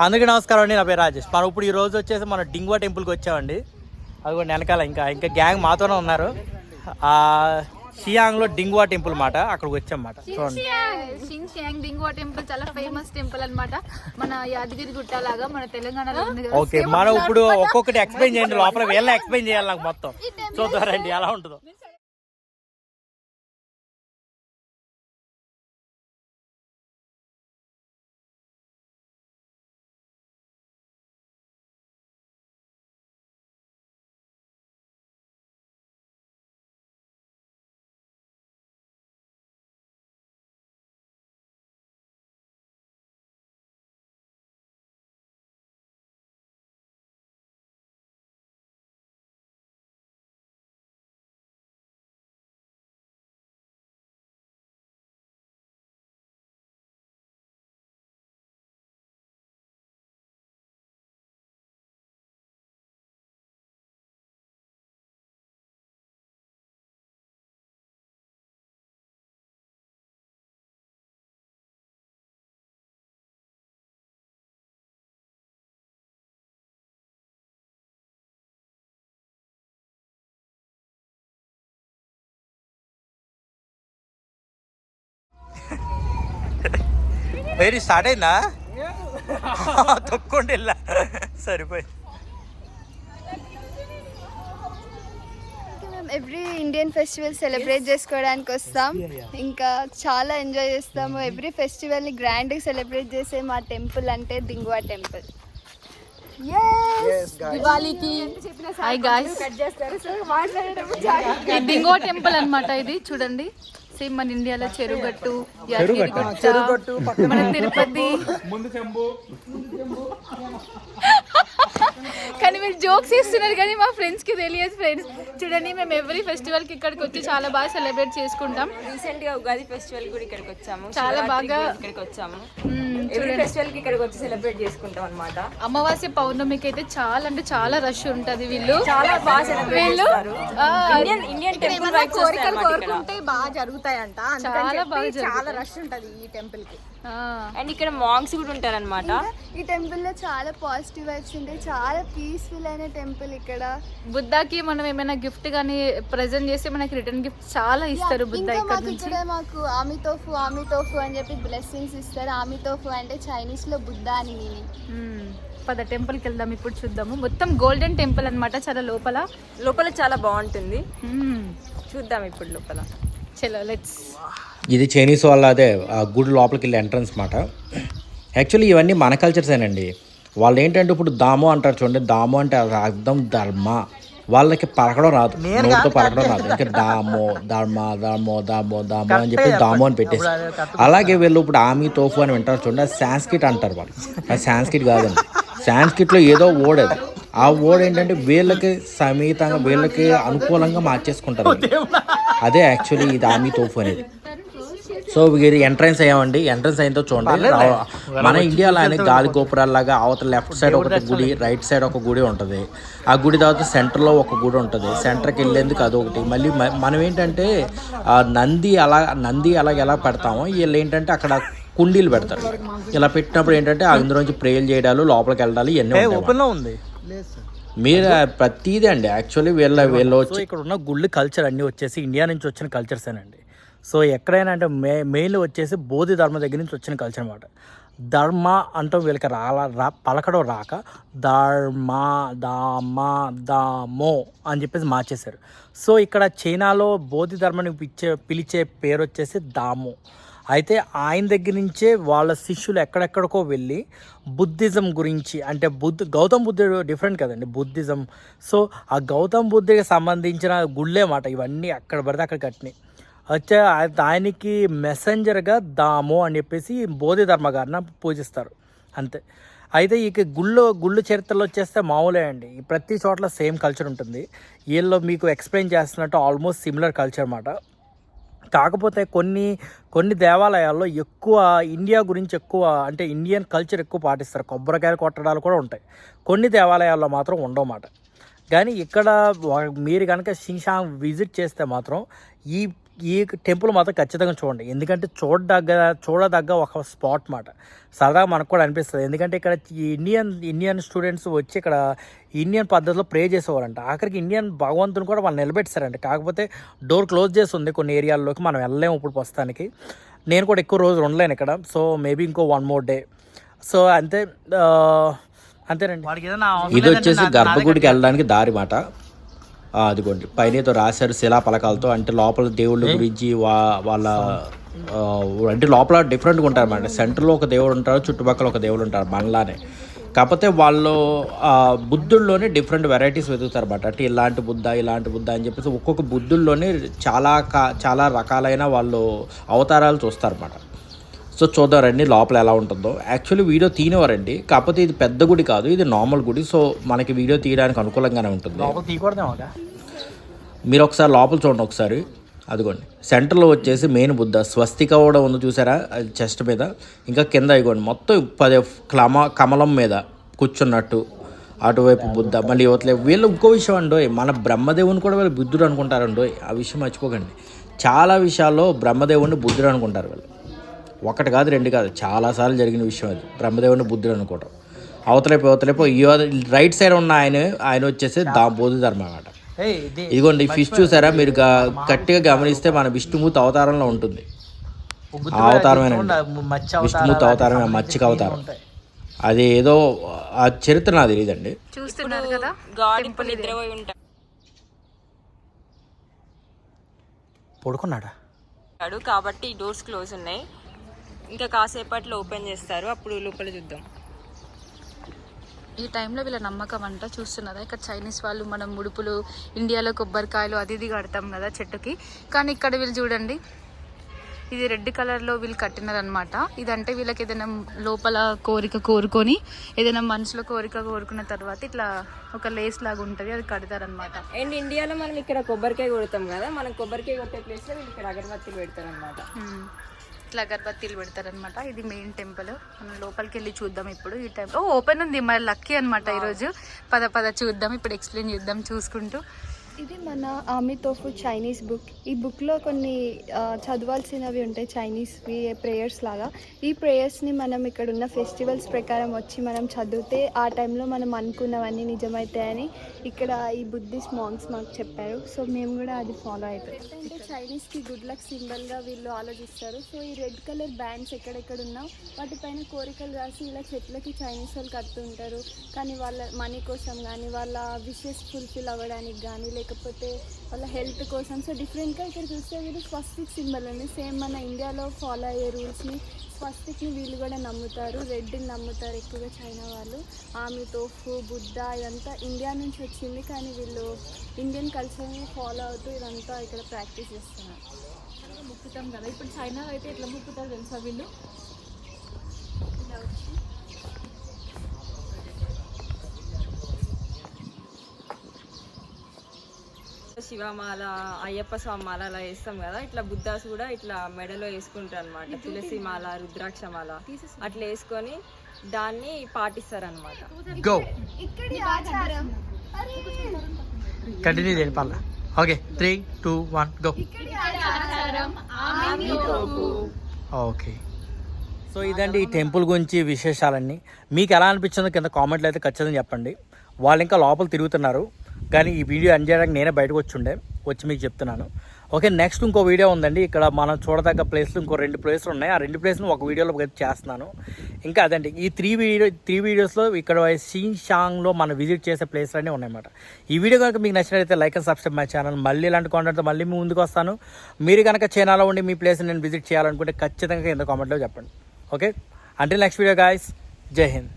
అందుకే నమస్కారం అండి నా పేరు రాజేష్. మనం ఇప్పుడు ఈ రోజు వచ్చేసి మన డింగ్వా టెంపుల్కి వచ్చామండి. అది కూడా వెనకాల ఇంకా ఇంకా గ్యాంగ్ మాతోనే ఉన్నారు. ఆ షియాంగ్లో డింగ్వా టెంపుల్ మాట అక్కడికి వచ్చాం మాట. చూడండి. షింగ్ షియాంగ్ డింగ్వా టెంపుల్ చాలా ఫేమస్ టెంపుల్ అన్నమాట. మన యాదగిరి గుట్ట లాగా మన తెలంగాణలో ఉంది ఓకే మనం ఇప్పుడు ఒక్కొక్కటి ఎక్స్ప్లెయిన్ చేయండి లోపల వీళ్ళ ఎక్స్ప్లెయిన్ చేయాలి నాకు మొత్తం. చూద్దారండి ఎలా ఉంటుందో. వెరీ స్టార్ట్ అయిందా? తొక్కండి వెళ్ళా సరిపోయి ఎవ్రీ ఇండియన్ ఫెస్టివల్ సెలబ్రేట్ చేసుకోవడానికి వస్తాం. ఇంకా చాలా ఎంజాయ్ చేస్తాము. ఎవ్రీ ఫెస్టివల్ని గ్రాండ్గా సెలబ్రేట్ చేసే మా టెంపుల్ అంటే దింగువా టెంపుల్ దివాళీకి హాయ్ గాయ్స్ ఈ డింగో టెంపుల్ అన్నమాట ఇది చూడండి. సేమ్ మన ఇండియాలో చెరుగట్టు యాదగిరి గుట్ట, మన తిరుపతి. కానీ మీరు జోక్స్ ఇస్తున్నారు కానీ మా ఫ్రెండ్స్కి తెలియదు ఫ్రెండ్స్ చూడండి మేము ఎవ్రీ ఫెస్టివల్కి ఇక్కడికి వచ్చి చాలా బాగా సెలబ్రేట్ చేసుకుంటాం. రీసెంట్గా ఉగాది ఫెస్టివల్ కూడా ఇక్కడికి వచ్చాము. చాలా బాగా- కూడా ఇక్కడికి వచ్చాము. ఎవ్రీ ఫెస్టివల్కి ఇక్కడికి వచ్చి సెలబ్రేట్ చేసుకుంటాం అన్నమాట. అమావాస్య పౌర్ణమికి అయితే చాలా అంటే చాలా రష్ ఉంటది వీళ్ళు. చాలా బాగా సెలబ్రేట్ వీళ్ళు చేస్తారు. ఆ, ఇండియన్ ఇండియన్ టెంపుల్ వైబ్స్ వస్తాయి అన్నమాట ఇక్కడ. బాగా జరుగుతాయంట. అందుకని చాలా చెప్పి బాగా చాలా జరుగుతాయి. రష్ ఉంటది ఈ టెంపుల్కి. ఆ, అండ్ ఇక్కడ మాంగ్స్ కూడా ఉంటారన్నమాట. ఈ టెంపుల్లో చాలా పాజిటివ్ వైబ్స్ ఉంటాయి. చాలా పీస్ఫుల్ అయిన టెంపుల్ ఇక్కడ. బుద్ధాకి మనం ఏమైనా గిఫ్ట్ కానీ ప్రెజెంట్ చేస్తే మనకి రిటర్న్ గిఫ్ట్ చాలా ఇస్తారు బుద్ధ ఇంకా ఇక్కడ మాకు నుంచి. ఇక్కడ మాకు ఆమితోఫు ఆమితోఫు అని చెప్పి బ్లెస్సింగ్స్ ఇస్తారు. ఆమితోఫు అంటే చైనీస్లో బుద్ధ అని. పద టెంపుల్కి వెళ్దాం ఇప్పుడు చూద్దాము. మొత్తం గోల్డెన్ టెంపుల్ అన్నమాట చాలా లోపల. లోపల చాలా బాగుంటుంది. చూద్దాం ఇప్పుడు లోపల. చలో లెట్స్ ఇది చైనీస్ వాళ్ళ అదే ఆ గుడి లోపలికి వెళ్ళే ఎంట్రన్స్ మాట. యాక్చువల్లీ ఇవన్నీ మన కల్చర్సేనండి వాళ్ళు ఏంటంటే ఇప్పుడు దాము అంటారు చూడండి దాము అంటే అది అర్థం ధర్మ. వాళ్ళకి పలకడం రాదు. నోటితో పలకడం రాదు. ఇంకా దామో ధర్మ దామో దామో దామో అని చెప్పి దామో అని పెట్టేసి. అలాగే వీళ్ళు ఇప్పుడు ఆమీ తోఫు అని వింటారు చూడండి. అది సాంస్కిట్ అంటారు వాళ్ళు. అది సాంస్కిట్ కాదండి. సాంస్కిట్లో ఏదో ఓడ్ అది. ఆ ఓడ్ ఏంటంటే వీళ్ళకి సమేతంగా వీళ్ళకి అనుకూలంగా మార్చేసుకుంటారు. అదే యాక్చువల్లీ ఇది ఆమీ తోఫు అనేది. సో ఇది ఎంట్రన్స్ అయ్యామండి. ఎంట్రన్స్ అయినతో చూడండి మన ఇండియాలో అనే గాలి గోపురాల్లాగా అవతల లెఫ్ట్ సైడ్ ఒకటి గుడి రైట్ సైడ్ ఒక గుడి ఉంటుంది. ఆ గుడి తర్వాత సెంటర్లో ఒక గుడి ఉంటుంది. సెంటర్కి వెళ్ళేందుకు అదొకటి. మళ్ళీ మనం ఏంటంటే ఆ నంది అలా నంది అలాగ ఎలా పెడతామో వీళ్ళు ఏంటంటే అక్కడ కుండీలు పెడతారు. ఇలా పెట్టినప్పుడు ఏంటంటే అందులోంచి ప్రేయలు చేయడాలు లోపలికి వెళ్ళడాలు ఇవన్నీ ఉంటాయి. ఓపెన్లో ఉంది. మీరు ప్రతిదీ అండి యాక్చువల్లీ వీళ్ళ వీళ్ళు సో ఇక్కడ ఉన్న గుళ్ళు కల్చర్ అన్నీ వచ్చేసి ఇండియా నుంచి వచ్చిన కల్చర్సేనండి సో ఎక్కడైనా అంటే మే మెయిన్ వచ్చేసి బోధి ధర్మ దగ్గర నుంచి వచ్చిన కల్చర్ అనమాట ధర్మ అంటూ వీళ్ళకి రాలా రా పలకడం రాక ధర్మ దామ దామో అని చెప్పేసి మార్చేశారు. సో ఇక్కడ చైనాలో బోధి ధర్మని పిచ్చే పిలిచే పేరు వచ్చేసి దామో అయితే ఆయన దగ్గర నుంచే వాళ్ళ శిష్యులు ఎక్కడెక్కడికో వెళ్ళి బుద్ధిజం గురించి అంటే బుద్ధ గౌతమ్ బుద్ధుడు డిఫరెంట్ కదండి బుద్ధిజం. సో ఆ గౌతమ్ బుద్ధుడికి సంబంధించిన గుళ్ళే మాట ఇవన్నీ అక్కడ పడితే అక్కడ కట్టినాయి వచ్చే ఆయనకి మెసెంజర్గా దాము అని చెప్పేసి బోధి ధర్మ గారిని పూజిస్తారు. అంతే. అయితే ఇక గుళ్ళు గుళ్ళు చరిత్రలో వచ్చేస్తే మామూలే అండి. ప్రతి చోట్ల సేమ్ కల్చర్ ఉంటుంది. వీళ్ళు మీకు ఎక్స్ప్లెయిన్ చేస్తున్నట్టు ఆల్మోస్ట్ సిమిలర్ కల్చర్ అన్నమాట. కాకపోతే కొన్ని కొన్ని దేవాలయాల్లో ఎక్కువ ఇండియా గురించి ఎక్కువ అంటే ఇండియన్ కల్చర్ ఎక్కువ పాటిస్తారు. కొబ్బరికాయలు కొట్టడాలు కూడా ఉంటాయి. కొన్ని దేవాలయాల్లో మాత్రం ఉండవన్నమాట కానీ ఇక్కడ మీరు కనుక షింషాంగ్ విజిట్ చేస్తే మాత్రం ఈ ఈ టెంపుల్ మాత్రం ఖచ్చితంగా చూడండి. ఎందుకంటే చూడదగ్గ చూడదగ్గ ఒక స్పాట్ మాట. సరదాగా మనకు కూడా అనిపిస్తుంది. ఎందుకంటే ఇక్కడ ఇండియన్ ఇండియన్ స్టూడెంట్స్ వచ్చి ఇక్కడ ఇండియన్ పద్ధతిలో ప్రే చేసేవారంట. ఆఖరికి ఇండియన్ భగవంతుని కూడా వాళ్ళు నిలబెట్టారంట కాకపోతే డోర్ క్లోజ్ చేసి ఉంది కొన్ని ఏరియాల్లోకి. మనం వెళ్ళలేము ఇప్పుడు ప్రస్తుతానికి. నేను కూడా ఎక్కువ రోజులు ఉండలేను ఇక్కడ. సో మేబీ ఇంకో వన్ మోర్ డే. సో అంతే అంతేనండి. వాడికి ఏదైనా ఇది వచ్చేసి గర్భగుడికి వెళ్ళడానికి దారి మాట. అదిగోండి. పైన ఏదో రాశారు శిలా పలకాలతో. అంటే లోపల దేవుళ్ళ గురించి వా వాళ్ళ అంటే లోపల డిఫరెంట్గా ఉంటారు అన్నమాట సెంటర్లో ఒక దేవుడు ఉంటారు చుట్టుపక్కల ఒక దేవుడు ఉంటారు మనలానే కాకపోతే వాళ్ళు బుద్ధుల్లోనే డిఫరెంట్ వెరైటీస్ వెతుకుతారు అన్నమాట అంటే ఇలాంటి బుద్ధ ఇలాంటి బుద్ధ అని చెప్పేసి ఒక్కొక్క బుద్ధుల్లోనే చాలా కా చాలా రకాలైన వాళ్ళు అవతారాలు చూస్తారన్నమాట. సో చూద్దారండి లోపల ఎలా ఉంటుందో. యాక్చువల్లీ వీడియో తీయనివారండి కాకపోతే ఇది పెద్ద గుడి కాదు ఇది నార్మల్ గుడి సో మనకి వీడియో తీయడానికి అనుకూలంగానే ఉంటుంది. మీరు ఒకసారి లోపల చూడండి ఒకసారి అదిగోండి. సెంటర్లో వచ్చేసి మెయిన్ బుద్ధ స్వస్తిక కూడా ఉంది చూసారా అది చెస్ట్ మీద. ఇంకా కింద ఇగోండి మొత్తం పది క్లమ కమలం మీద కూర్చున్నట్టు అటువైపు బుద్ధ మళ్ళీ యువతలే వీళ్ళు ఇంకో విషయం అండి మన బ్రహ్మదేవుని కూడా వీళ్ళు బుద్ధుడు అనుకుంటారండి ఆ విషయం మర్చిపోకండి. చాలా విషయాల్లో బ్రహ్మదేవుని బుద్ధుడు అనుకుంటారు వీళ్ళు. ఒకటి కాదు రెండు కాదు. చాలాసార్లు జరిగిన విషయం అది. బ్రహ్మదేవుని బుద్ధుడు అనుకోవటం. అవతలైపు అవతలైపు ఈ రైట్ సైడ్ ఉన్న ఆయన ఆయన వచ్చేసి దా బోధి ధర్మం ఇది ఇదిగోండి ఫిష్ చూసారా? మీరు గట్టిగా గమనిస్తే మన విష్ణుమూర్తి అవతారంలో ఉంటుంది. ఆ అవతారాలు, విష్ణుమూర్తి అవతారమే మచ్చిక అవతారం. అది ఏదో ఆ చరిత్ర నాకు తెలియదండి చూస్తున్నారు కదా? గాడ్ ఇప్పుడు నిద్రపోయి ఉంటాడు. పడుకున్నాడా? కాబట్టి డోర్స్ క్లోజ్ ఉన్నాయి. ఇంకా కాసేపట్లో ఓపెన్ చేస్తారు. అప్పుడు లోపల చూద్దాం. ఈ టైంలో వీళ్ళ నమ్మకం అంట చూస్తున్నారా ఇక్కడ చైనీస్ వాళ్ళు మనం ముడుపులు ఇండియాలో కొబ్బరికాయలు అది ఇది కడతాం కదా చెట్టుకి. కానీ ఇక్కడ వీళ్ళు చూడండి ఇది రెడ్ కలర్లో వీళ్ళు కట్టినారనమాట ఇదంటే వీళ్ళకి ఏదైనా లోపల కోరిక కోరుకొని ఏదైనా మనసులో కోరిక కోరుకున్న తర్వాత ఇట్లా ఒక లేస్ లాగా ఉంటుంది అది కడతారనమాట అండ్ ఇండియాలో మనం ఇక్కడ కొబ్బరికాయ కొడతాం కదా మనం కొబ్బరికాయ కొట్టే ప్లేస్లో వీళ్ళు ఇక్కడ అగరబత్తులు పెడతారు అనమాట మ్మ్. ఇట్లా అగరబత్తీలు పెడతారనమాట ఇది మెయిన్ టెంపుల్ మనం లోపలికి వెళ్ళి చూద్దాం ఇప్పుడు ఈ టైం ఓ ఓపెన్ ఉంది. మరి లక్కీ అనమాట ఈరోజు. పద పద చూద్దాం. ఇప్పుడు ఎక్స్ప్లెయిన్ చేద్దాం చూసుకుంటూ. ఇది మన ఆమితోఫు చైనీస్ బుక్ ఈ బుక్లో కొన్ని చదవాల్సినవి ఉంటాయి చైనీస్వి ప్రేయర్స్ లాగా. ఈ ప్రేయర్స్ని మనం ఇక్కడ ఉన్న ఫెస్టివల్స్ ప్రకారం వచ్చి మనం చదివితే ఆ టైంలో మనం అనుకున్నవన్నీ నిజమవుతాయని ఇక్కడ ఈ బుద్ధిస్ట్ మాంగ్స్ మాకు చెప్పారు. సో మేము కూడా అది ఫాలో అవుతాం అంటే చైనీస్కి గుడ్ లక్ సింబల్గా వీళ్ళు ఆలోచిస్తారు. సో ఈ రెడ్ కలర్ బ్యాండ్స్ ఎక్కడెక్కడ ఉన్నా వాటిపైన కోరికలు రాసి ఇలా చెట్లకి చైనీస్ వాళ్ళు కడుతుంటారు. కానీ వాళ్ళ మనీ కోసం కానీ వాళ్ళ విషెస్ ఫుల్ఫిల్ అవ్వడానికి కానీ లేకపోతే వాళ్ళ హెల్త్ కోసం. సో డిఫరెంట్గా ఇక్కడ చూస్తే వీళ్ళు స్వస్తిక్ సింబల్ ఉంది సేమ్ మన ఇండియాలో ఫాలో అయ్యే రూల్స్ని స్వస్తిక్ని వీళ్ళు కూడా నమ్ముతారు. రెడ్ని నమ్ముతారు ఎక్కువగా చైనా వాళ్ళు. ఆమె తోఫు బుద్ధ ఇదంతా ఇండియా నుంచి వచ్చింది. కానీ వీళ్ళు ఇండియన్ కల్చర్ని ఫాలో అవుతూ ఇదంతా ఇక్కడ ప్రాక్టీస్ చేస్తున్నారు. ముక్కుతాం కదా. ఇప్పుడు చైనా అయితే ఎట్లా ముక్కుతారు తెలుసా వీళ్ళు? శివమాల అయ్యప్ప స్వామి మాల అలా వేస్తాం కదా. ఇట్లా బుద్ధాస్ కూడా ఇట్లా మెడలో వేసుకుంటారు అనమాట తులసి మాల రుద్రాక్ష మాల అట్లా వేసుకొని దాన్ని పాటిస్తారు అనమాట కంటిన్యూ పర్లా. Okay three two one go okay so ఇదండి ఈ టెంపుల్ గురించి విశేషాలన్నీ. మీకు ఎలా అనిపించిందో కింద కామెంట్లు అయితే ఖచ్చితంగా చెప్పండి. వాళ్ళు ఇంకా లోపల తిరుగుతున్నారు. కానీ ఈ వీడియో ఎండ్ చేయడానికి నేనే బయటకు వచ్చి ఉండే వచ్చి మీకు చెప్తున్నాను. ఓకే నెక్స్ట్ ఇంకో వీడియో ఉందండి. ఇక్కడ మనం చూడదగ్గ ప్లేస్లు ఇంకో రెండు ప్లేస్లు ఉన్నాయి. ఆ రెండు ప్లేస్లు ఒక వీడియోలో చేస్తున్నాను. ఇంకా అదండి ఈ త్రీ వీడియో త్రీ వీడియోస్లో ఇక్కడ షాంగ్లో మనం విజిట్ చేసే ప్లేస్లు అన్నీ ఉన్నాయన్నమాట. ఈ వీడియో కనుక మీకు నచ్చినట్లయితే like and subscribe my channel మళ్ళీ ఇలాంటి కాంటెంట్తో మళ్ళీ మీ ముందుకు వస్తాను. మీరు కనుక చైనాలో ఉండి మీ ప్లేస్ నేను విజిట్ చేయాలనుకుంటే ఖచ్చితంగా కింద కామెంట్లో చెప్పండి. ఓకే అంటే నెక్స్ట్ వీడియో గాయస్ జై హింద్.